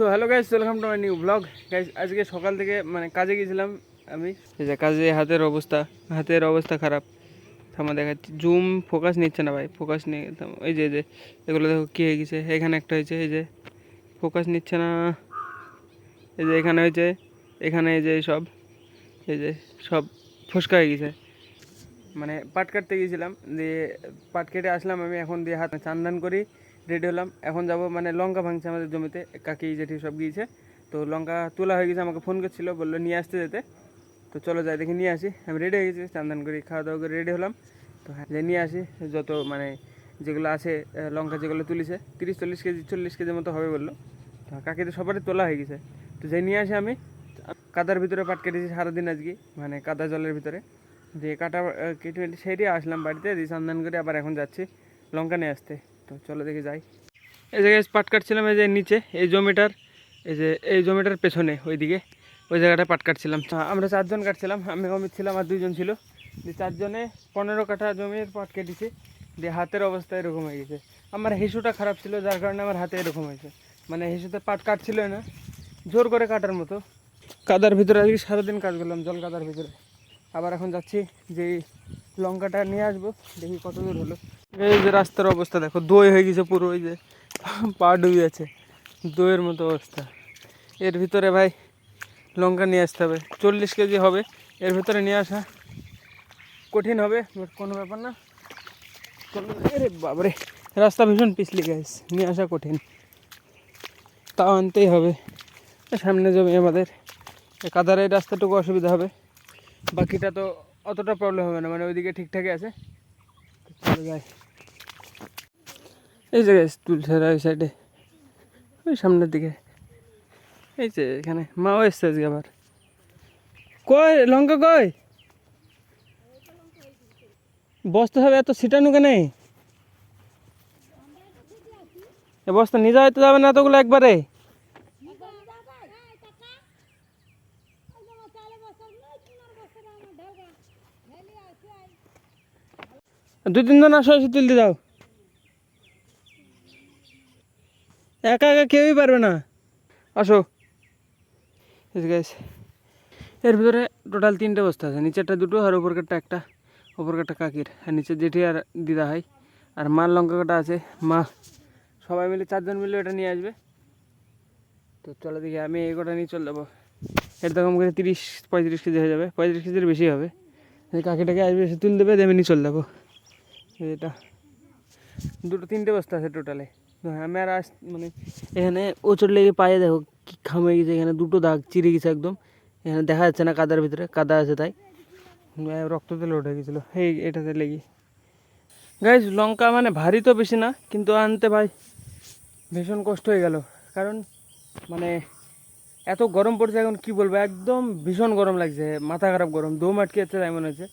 So hello guys welcome to my new blog guys আজকে সকাল থেকে মানে কাজে গেছিলাম আমি। কাজে, হাতের অবস্থা হাতের অবস্থা খারাপ। থামা, দেখাচ্ছি। জুম ফোকাস নিচ্ছে না ভাই ফোকাস নিয়ে এই যে যে, এগুলো দেখো কী হয়ে গেছে। এখানে একটা হয়েছে, এই যে ফোকাস নিচ্ছে না। এই যে, এখানে হয়েছে, এখানে এই যে সব। এই যে, সব ফসকা হয়ে গেছে। মানে পাট কাটতে গিয়েছিলাম দিয়ে পাট কেটে আসলাম আমি, এখন দিয়ে হাত চান্দান করি। রেডি হলাম। এখন যাব মানে লঙ্কা ভাঙছে আমাদের জমিতে, কাকি, জেঠি সব গিয়েছে। তো লঙ্কা তোলা হয়ে গেছে, আমাকে ফোন করছিল, বলল নিয়ে আসতে যেতে। তো চলো যাই, দেখি নিয়ে আসি। আমি রেডি হয়ে গেছি চান্দান করি, খাওয়া দাওয়া করে রেডি হলাম। তো হ্যাঁ নিয়ে আসি, যত মানে যেগুলো আছে লঙ্কা যেগুলো তুলিছে, তিরিশ, চল্লিশ কেজি, চল্লিশ কেজির মতো হবে বলল। তো কাকি তো সবারই তোলা হয়ে গেছে। তো যে নিয়ে আসি আমি। কাদার ভিতরে পাট কেটেছি সারাদিন আজকে মানে কাদা জলের ভিতরে। দিয়ে কাটা কেটে সেরে আসলাম বাড়িতে, দিয়ে সন্ধান করে আবার এখন যাচ্ছি লঙ্কা নিয়ে আসতে। তো চলো দেখি যাই। এই জায়গায় পাট কাটছিলাম, এই যে নিচে, এই জমিটার, এই যে, এই জমিটার পেছনে, ওইদিকে, ওই জায়গাটায় পাট কাটছিলাম। আমরা চারজন কাটছিলাম, আমি, অমিত ছিলাম আর দুইজন ছিল। দিয়ে চারজনে পনেরো কাঠা জমির পাট কেটেছি। দিয়ে হাতের অবস্থা এরকম হয়ে গেছে। আমার হিসুটা খারাপ ছিল, যার কারণে আমার হাতে এরকম হয়েছে। মানে হিসুতে পাট কাটছিল না, জোর করে কাটার মতো। কাদার ভিতরে আজকে সারাদিন কাজ করলাম, জল কাদার ভিতরে। আবার এখন যাচ্ছি যে লঙ্কাটা নিয়ে আসব, দেখি কত দূর হলো। এই যে রাস্তার অবস্থা, দেখো, দই হয়ে গেছে পুরো, ওই যে পা ডুবে আছে। দইয়ের মতো অবস্থা। এর ভিতরে ভাই, লঙ্কা নিয়ে আসতে হবে। চল্লিশ কেজি হবে। এর ভিতরে নিয়ে আসা কঠিন হবে but কোনো ব্যাপার না। আরে বাবারে রাস্তা ভীষণ পিছলি গ্যাস নিয়ে আসা কঠিন। তাও আনতেই হবে। সামনে জমি আমাদের। কাদার এই রাস্তাটুকু অসুবিধা হবে। বাকিটা তো অতটা প্রবলেম হবে না মানে ওইদিকে ঠিকঠাকই আছে। চলো যাই এই যে গাছ ছাড়া ওই সাইডে ওই সামনের দিকে। এই যে এখানে। মাও এসছে আজকে আবার। কই, লঙ্কা কই? বস্তা হবে এত ছিটানো কেন এ বস্তা নিজে হয়তো যাবে না এতগুলো একবারে। দুই তিনজন আসো, এসে তুলতে যাও। একা একা কেউই পারবে না। আসো। এর ভিতরে টোটাল তিনটে বস্তা আছে, নিচেরটা দুটো আর উপর কাটটা একটা। উপর কাটটা কাকির, আর নিচে জেঠি আর দিদা হয় আর মার লঙ্কা কাটা আছে, মা। সবাই মিলে, চারজন মিলে এটা নিয়ে আসবে। তো চলো দেখি, আমি এই কটা নিয়ে চলে যাব। এর তখন করে তিরিশ, পঁয়ত্রিশ কেজি হয়ে যাবে। পঁয়ত্রিশ কেজির বেশি হবে। কাকিটাকে আসবে এসে তুলে দেবে আমি নিয়ে চলে যাব। এটা। দুটো, তিনটে বস্তা আছে টোটালে আমি আর আস মানে এখানে ওচর লেগে পায়ে দেখো কি খাম গেছে, এখানে দুটো দাগ চিরে গেছে একদম। এখানে দেখা যাচ্ছে না কাদার ভিতরে, কাদা আছে তাই। রক্ত তেলে উঠে গেছিল। এই, এটাতে লেগে। গাইজ লঙ্কা মানে ভারী তো বেশি না, কিন্তু আনতে ভাই ভীষণ কষ্ট হয়ে গেল। কারণ মানে এত গরম পড়ছে এখন, কি বলব, একদম ভীষণ গরম লাগছে। মাথা খারাপ গরম দম আটকে যাচ্ছে তাই মনে হচ্ছে।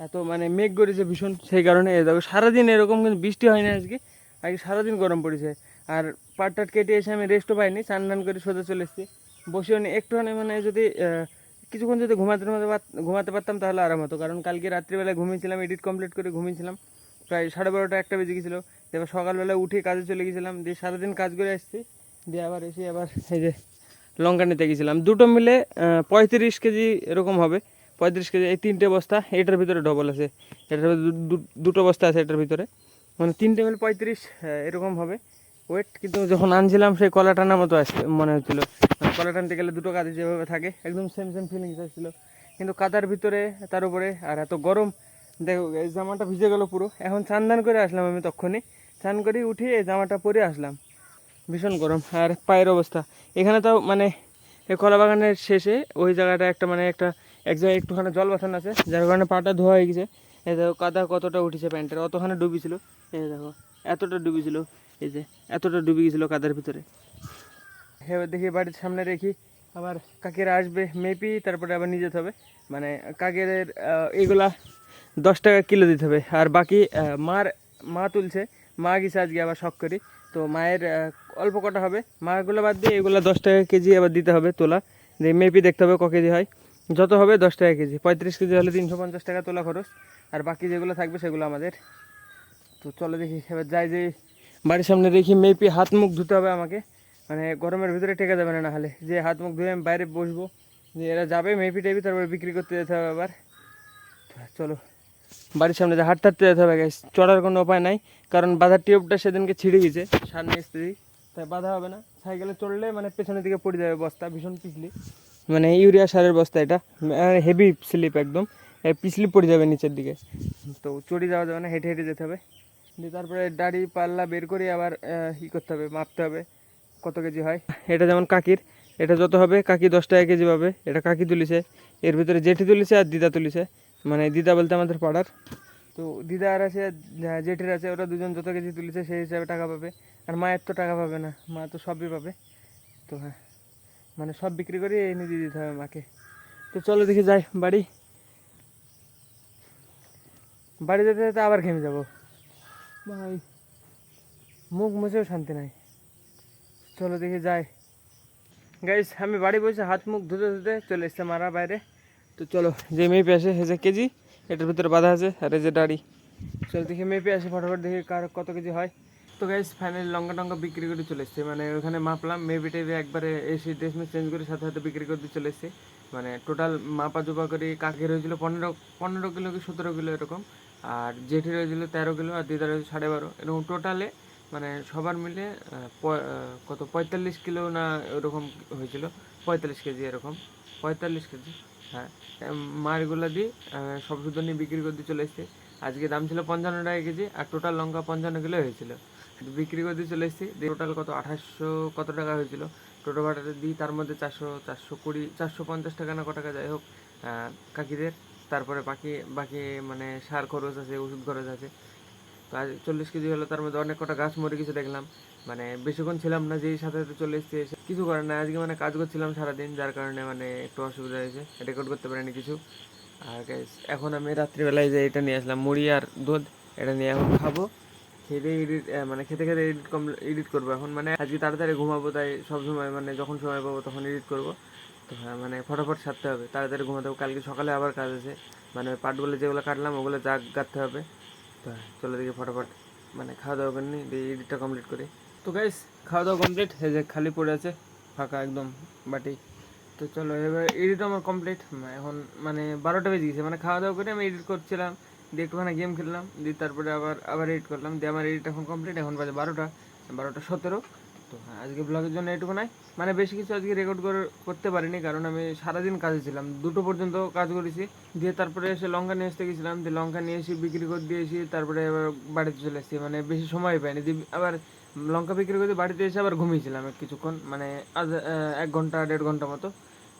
এত মানে মেঘ করেছে ভীষণ, সেই কারণে দেখো, সারাদিন এরকম কিন্তু বৃষ্টি হয় না আজকে। আজকে সারাদিন গরম পড়েছে। আর পাট টাট কেটে এসে আমি রেস্টও পাইনি স্নান টান করে সোজা চলে এসেছি। বসেও নি, একটুখানি মানে যদি কিছুক্ষণ যদি ঘুমাতে ঘুমাতে ঘুমাতে পারতাম তাহলে আরাম হতো। কারণ কালকে রাত্রিবেলা ঘুমিয়েছিলাম এডিট কমপ্লিট করে ঘুমিয়েছিলাম। প্রায় সাড়ে বারোটা একটা বেজে গেছিল। এবার সকালবেলা উঠে কাজে চলে গেছিলাম, দিয়ে সারাদিন কাজ করে আসছি। দিয়ে আবার এসে আবার এই যে লঙ্কা নিতে গেছিলাম। দুটো মিলে পঁয়ত্রিশ কেজি এরকম হবে। পঁয়ত্রিশ কেজি, এই তিনটে বস্তা, এটার ভিতরে ডবল আছে। এটার ভিতরে দুটো বস্তা আছে এটার ভিতরে। মানে তিনটে মিলে পঁয়ত্রিশ এরকম হবে। ওয়েট কিন্তু যখন আনছিলাম, সেই কলা টানার মতো আসছে, মনে হচ্ছিল। মানে কলা টানতে গেলে দুটো কাজে যেভাবে থাকে, একদম সেম সেম ফিলিংস আসছিল। কিন্তু কাদার ভিতরে, তার উপরে, আর এত গরম, দেখো, এই জামাটা ভিজে গেল পুরো। এখন চান দান করে আসলাম আমি তখনই চান করে উঠে এই জামাটা পরে আসলাম। ভীষণ গরম, আর পায়ের অবস্থা। এখানে তাও মানে এই কলা বাগানের শেষে ওই জায়গাটা একটা মানে একটা, এক জায়গায় একটুখানি জল বাসান আছে, যার কারণে পাটা ধোয়া হয়ে গেছে। এই দেখো, কাদা কতটা উঠেছে প্যান্টের, অতখানে ডুবিছিল। এই দেখো, এতটা ডুবিছিল, এই যে, এতটা ডুবে গেছিল কাদার ভিতরে। এবার দেখি বাড়ির সামনে রেখি, আবার কাকেরা আসবে, মেপি, তারপরে আবার নিয়ে যেতে হবে। মানে কাকের এগুলা দশ টাকা কিলো দিতে হবে, আর বাকি মার, মা তুলছে, মা গেছে আজকে আবার শখ করি। তো মায়ের অল্প কটা হবে, মাগুলো বাদ দিয়ে এগুলো দশ টাকা কেজি আবার দিতে হবে তোলা। মেপি দেখতে হবে ক কেজি হয়। যত হবে দশ টাকা কেজি। পঁয়ত্রিশ কেজি হলে তিনশো পঞ্চাশ টাকা তোলা খরচ। আর বাকি যেগুলো থাকবে সেগুলো আমাদের। তো চলো দেখি, এবার যাই যে বাড়ির সামনে দেখি মেপি হাত মুখ ধুতে হবে আমাকে। মানে গরমের ভিতরে টেকা যাবে না হলে। যে হাত মুখ ধুয়ে আমি বাইরে বসবো, যে এরা যাবে মেপি টেপি, তারপরে বিক্রি করতে যেতে হবে আবার। চলো, বাড়ির সামনে যে হাঁটতে হাঁটতে যেতে হবে গাইস চড়ার কোনো উপায় নাই। কারণ বাধার টিউবটা সেদিনকে ছিঁড়ে গেছে সামনে স্ত্রী তাই বাধা হবে না। সাইকেলে চড়লে মানে পেছনের দিকে পড়ে যাবে বস্তা, ভীষণ পিছলি। মানে ইউরিয়া সারের বস্তা এটা। হেভি স্লিপ একদম। পিছলি পড়ে যাবে নিচের দিকে। তো চড়ে যাওয়া যাবে না, হেঁটে হেঁটে যেতে হবে। দিয়ে তারপরে দাড়ি পাল্লা বের করে আবার ই করতে হবে, মাপতে হবে, কত কেজি হয়। এটা যেমন কাকির, এটা যত হবে, কাকি দশ টাকা কেজি পাবে। এটা কাকি তুলিছে, এর ভিতরে জেঠি তুলিছে আর দিদা তুলিছে। মানে দিদা বলতে আমাদের পাড়ার। তো দিদা আর আছে জেঠির আছে, ওরা দুজন যত কেজি তুলেছে সেই হিসাবে টাকা পাবে। আর মায়ের তো টাকা পাবে না, মা তো সবই পাবে। তো হ্যাঁ। মানে সব বিক্রি করে এনে দিয়ে দিতে হবে মাকে। তো চলো দেখি যাই, বাড়ি। বাড়ি যেতে যেতে আবার ঘেমে যাব। ভাই, মুখ মুছেও শান্তি নাই। চলো দেখি যাই। গাইস আমি বাড়ি বসে হাত মুখ ধুতে ধুতে চলে এসছে মারা বাইরে। তো চলো, যে মেপে আসে হেসে কেজি, এটার ভিতরে বাধা আছে, আর এই যে দাড়ি। চলো দেখি মেপে আসে, ফটাফট দেখি কার কত কেজি হয়। তো গাইস ফাইনালি লঙ্কা টঙ্কা বিক্রি করে চলে এসছে। মানে ওখানে মাপলাম মেপে টেপে একবারে এসে ড্রেস মেস চেঞ্জ করে সাথে সাথে বিক্রি করতে চলে এসছে। মানে টোটাল মাপা জোপা করে কাকের হয়েছিল পনেরো পনেরো কিলো কি সতেরো কিলো এরকম, আর জেঠির হয়েছিল তেরো কিলো, আর দিদার হয়েছিল সাড়ে বারো। এরকম টোটালে মানে সবার মিলে কত, পঁয়তাল্লিশ কিলো না এরকম হয়েছিল, পঁয়তাল্লিশ কেজি এরকম, পঁয়তাল্লিশ কেজি হ্যাঁ। মারগুলো দিয়ে সব শুদ্ধ নিয়ে বিক্রি করতে চলে এসছে। আজকে দাম ছিল পঞ্চান্ন টাকা কেজি, আর টোটাল লঙ্কা পঞ্চান্ন কিলো হয়েছিল। বিক্রি করতে চলে এসেছি। টোটাল কত? আঠাশশো কত টাকা হয়েছিল? টোটো ভাড়াটা দিই, তার মধ্যে চারশো চারশো কুড়ি, চারশো পঞ্চাশ টাকা না ক টাকা, যাই হোক কাকিদের। তারপরে বাকি বাকি মানে সার খরচ আছে, ওষুধ খরচ আছে। তো আজ চল্লিশ কেজি হলো, তার মধ্যে অনেক কটা গাছ মরে কিছু দেখলাম। মানে বেশিক্ষণ ছিলাম না, যেই সাথে সাথে চলে এসেছি, এসে কিছু করার না আজকে মানে কাজ করছিলাম সারাদিন, যার কারণে মানে একটু অসুবিধা হয়েছে। রেকর্ড করতে পারিনি কিছু। আর এখন আমি রাত্রিবেলায় যে এটা নিয়ে আসলাম, মুড়ি আর দুধ, এটা নিয়ে এখন খাব। খেতে এডিট মানে খেতে খেতে এডিট কম এডিট করব এখন। মানে আজকে তাড়াতাড়ি ঘুমাবো তাই সব সময় মানে যখন সময় পাবো তখন এডিট করব। তো হ্যাঁ মানে ফটাফট সারতে হবে তাড়াতাড়ি ঘুমাতে হবে। কালকে সকালে আবার কাজ আছে। মানে পাটগুলো যেগুলো কাটলাম ওগুলো জাগ গাঁথতে হবে। তো হ্যাঁ, চলো দেখি ফটাফট। মানে খাওয়া দাওয়া করে নিই দিয়ে এডিটটা কমপ্লিট করি। তো গাইস খাওয়া দাওয়া কমপ্লিট এই যে খালি পড়ে আছে ফাঁকা একদম বাটি। তো চলো এবার এডিট আমার কমপ্লিট এখন মানে বারোটা বেজে গেছে। মানে খাওয়া দাওয়া করে আমি এডিট করছিলাম। দিয়ে একটুখানি গেম খেললাম, দিয়ে তারপরে আবার আবার এডিট করলাম, দিয়ে আমার এডিট এখন কমপ্লিট এখন বাজে বারোটা বারোটা সতেরো। তো হ্যাঁ আজকে ব্লগের জন্য এটুকু নাই মানে বেশি কিছু আজকে রেকর্ড করে, করতে পারিনি, কারণ আমি সারাদিন কাজে ছিলাম। দুটো পর্যন্ত কাজ করেছি, দিয়ে তারপরে এসে লঙ্কা নিয়ে আসতে গেছিলাম, দিয়ে লঙ্কা নিয়ে এসে বিক্রি করে দিয়েছি তারপরে আবার বাড়িতে চলে এসেছি মানে বেশি সময় পাইনি, দিয়ে আবার লঙ্কা বিক্রি করে বাড়িতে এসে আবার ঘুমিয়েছিলাম কিছুক্ষণ মানে আজ এক ঘণ্টা, দেড় ঘণ্টা মতো।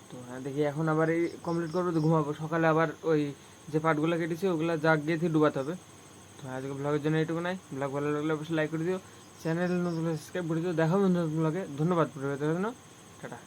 তো হ্যাঁ দেখি এখন আবার এই কমপ্লিট করব, তো ঘুমাবো। সকালে আবার ওই যে পাটগুলো কেটেছি, ওগুলো জাগ গিয়ে দিয়ে ডুবাতে হবে। তো আজকে ব্লগের জন্য এইটুকু নাই। ব্লগ ভালো লাগলে অবশ্যই লাইক করে দিও। চ্যানেল নতুন সাবস্ক্রাইব করে দিও। দেখা হবে নতুন ব্লগে ধন্যবাদ পরিবার জন্য টাটা।